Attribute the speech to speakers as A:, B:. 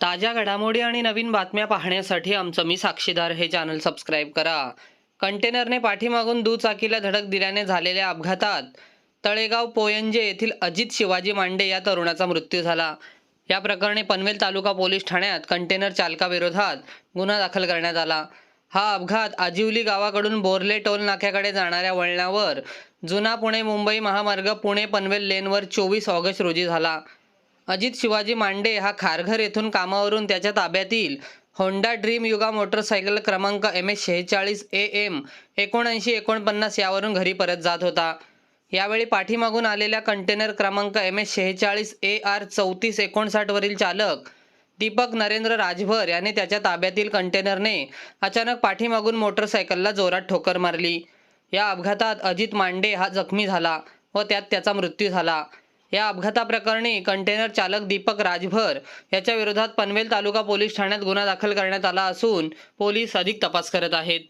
A: ताज्या घडामोडी आणि नवीन बातम्या पाहण्यासाठी आमचं मी साक्षीदार हे चॅनल सबस्क्राईब करा. कंटेनरने पाठीमागून दुचाकीला धडक दिल्याने झालेल्या अपघातात तळेगाव पोयंजे येथील अजित शिवाजी मांडे या तरुणाचा मृत्यू झाला. या प्रकरणी पनवेल तालुका पोलीस ठाण्यात कंटेनर चालकाविरोधात गुन्हा दाखल करण्यात आला. हा अपघात आजिवली गावाकडून बोर्ले टोल नाक्याकडे जाणाऱ्या वळणावर जुना पुणे मुंबई महामार्ग पुणे पनवेल लेनवर चोवीस ऑगस्ट रोजी झाला. अजित शिवाजी मांडे हा खारघर येथून कामावरून त्याच्या ताब्यातील होंडा ड्रीम युगा मोटरसायकल क्रमांक एम एस शेहेचाळीस ए एम एकोणऐंशी एकोणपन्नास यावरून घरी परत जात होता. यावेळी पाठीमागून आलेल्या कंटेनर क्रमांक एम एस शेहेचाळीस ए आर चौतीस एकोणसाठवरील चालक दीपक नरेंद्र राजभर याने त्याच्या ताब्यातील कंटेनरने अचानक पाठीमागून मोटरसायकलला जोरात ठोकर मारली. या अपघातात अजित मांडे हा जखमी झाला व त्यात त्याचा मृत्यू झाला. या अपघाताप्रकरणी कंटेनर चालक दीपक राजभर याच्या विरोधात पनवेल तालुका पोलीस ठाण्यात गुन्हा दाखल करण्यात आला असून पोलीस अधिक तपास करत आहेत.